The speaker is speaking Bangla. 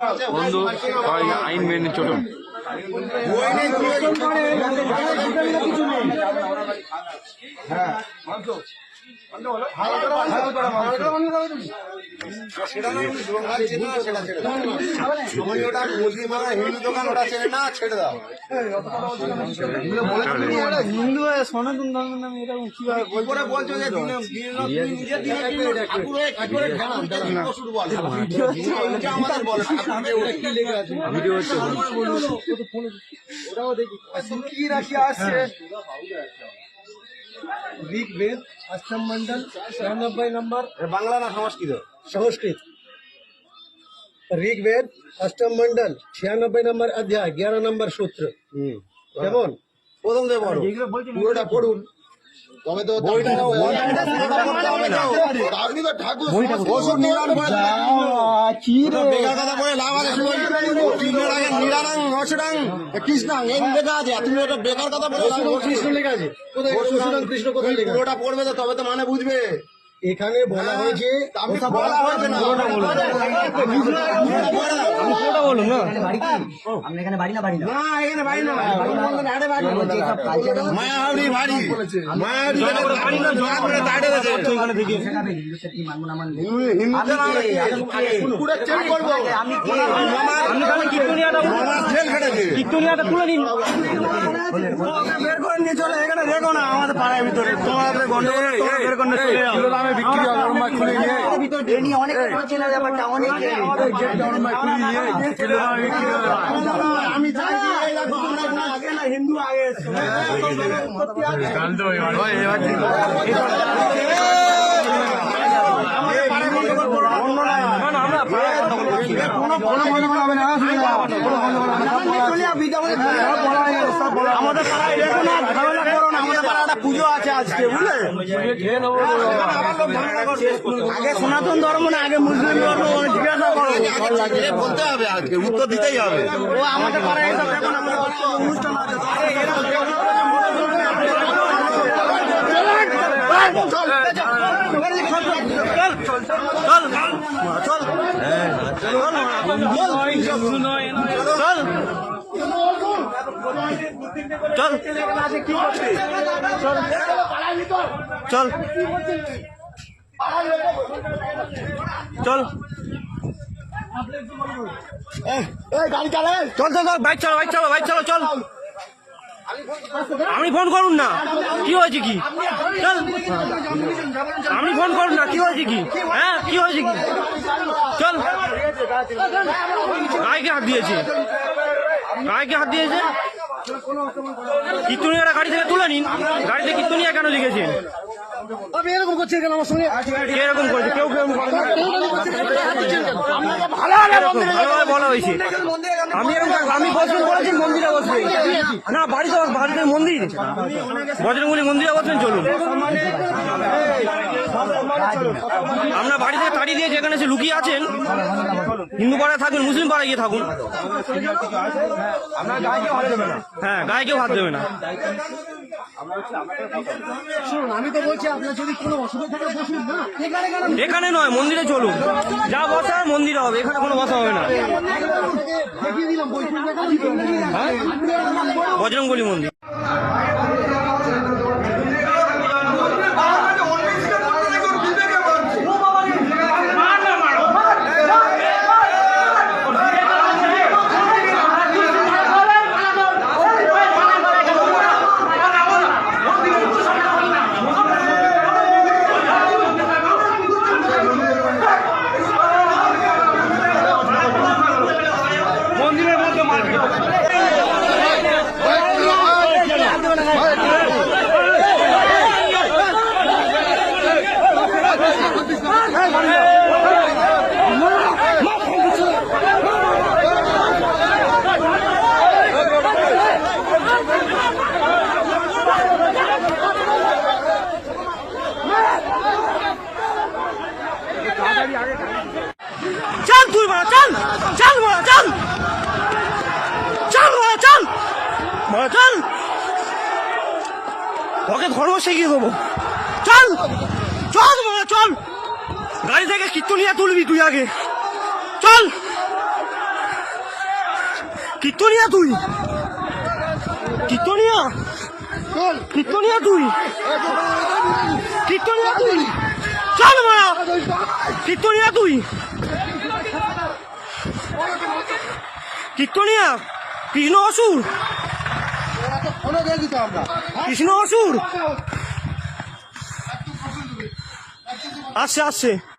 বন্ধু সবাই আইন মেনে চলুন হিন্দু দোকান ওটা না ছেড়ে দাও। হিন্দু সনাতন ধর্মের নামে এরকম কীভাবে বলছো যে দিনে দিনে নিজে দিনে দিনে ঠাকুর হয়ে কি করে ঢেলা দিতে পশুর বলে এটা আমাদের বলে ঠাকুরকে ওটা কি লেগে আছে কি রাখি আসছে? ঋগ্বেদ আশ্রম মন্ডল ছিয়ানব্বই নম্বর বাংলা না সংস্কৃত? সংস্কৃত। ঋগ্বেদ অষ্টম মন্ডল ছিয়ানব্বই নম্বর অধ্যায় এগারো নম্বর সূত্র। কেমন? প্রথম দেব পুরোটা পড়ুন। তবে তো বইটা আপনি তো ঠাকুর ওষুধ নিরান বেকার কথা বলে লাভ আছে নিরানাং অসুরাং কৃষ্ণাং এই লেখা আছে। আর তুমি ওটা বেকার কথা বলে কৃষ্ণ লেখা আছে। কোথায়? কৃষ্ণ? পুরোটা পড়বে তো তবে তো মানে বুঝবে। এখানে বলা হয়েছে আপনি বলা হয়েছে না বলুন না আমরা এখানে বাড়ি না বাড়ি না না এখানে বাড়ি না বলছি সব কালচার মায়াবড়ি বাড়ি মায়াবড়ি বাড়ি না জোগাড় করে দাঁড়িয়ে আছে ওখানে থেকে শেখাবে কি মানবো না মানবো হিন্দুতে না আমি কে? আমি আমার কীর্তনিয়াটা তুলে নিন বের করে নিয়ে চলে এখানে দেখো না আমাদের পাড়ার ভিতরে তোমাদের গন্ডগোল তোমরা বের করে চলে যাও দামে বিক্রি হবে ওর মা খুলে নিয়ে এ নিয়ে অনেক চেনা ব্যাপারটা অনেক গেট ওর মা খুলে নিয়ে কিলো দামে বিক্রি হবে আমি চাই এই দেখো আমরা আগে না হিন্দু আগে এসছে আমাদের পাড়ায় দেখো না ঝামেলা করো না আমাদের পাড়ায় একটা পুজো আছে আজকে বুঝলে আগে সনাতন ধর্ম না আগে মুসলিম ধর্ম জিজ্ঞাসা করো বলতে হবে আজকে উত্তর দিতেই হবে ও আমাদের পাড়ায় এসব দেখো না অনুষ্ঠান আছে আরে এরা চল চল। চল। চালে। চল চল চল, বাইক চালো বাইক চালো বাইক চালো, চল। আপনি ফোন করুন না। কি হয়েছে কি? চল। আপনি ফোন করুন না, কি হয়েছে কি? হ্যাঁ কি হয়েছে কি? চল। গায়ে হাত দিয়েছে। গায়ে হাত দিয়েছে? কীর্তনিয়ারা গাড়ি থেকে তুলে নিন। গাড়িতে কীর্তনিয়া কেন লিখেছেন আমি এরকম করছি কেন আমার সঙ্গে? এরকম করেছে? কেউ কেউ ভালো ভালোভাবে বলা হয়েছে। আমি এরকম আমি বসবেন বলেছি মন্দিরে বসবেন না বাড়িতে বাড়িতে মন্দির। বজরঙ্গলি মন্দিরে বসবেন চলুন। আমরা বাড়ি থেকে তাড়িয়ে দিয়ে যেখানে সে লুকিয়ে আছেন হিন্দু পাড়ায় থাকুন। মুসলিম পাড়ায় গিয়ে থাকুন হ্যাঁ গায়ে কেউ হাত দেবে না। শুনুন আমি তো বলছি আপনার যদি কোনো অসুবিধা থাকে বসুন না? এখানে নয় মন্দিরে চলুন। যা বসা হয় মন্দিরে হবে এখানে কোনো বসা হবে না। দিতে বজরঙ্গলি মন্দির। চল তুই বড় চল চল বড় চল। চল বড় চল। বড় চল। ওকে ধর্ম শিখিয়ে দেবো। চল চল বড় চল। থেকে কীর্তনিয়া তুলবি তুই আগে। চল। কীর্তনিয়া তুই। কীর্তনিয়া কীর্তনিয়া তুই। কীর্তনিয়া তুই। চল মারা। কীর্তনিয়া তুই। কীর্তনিয়া কৃষ্ণ অসুর। কৃষ্ণ অসুর। আসছে আসছে।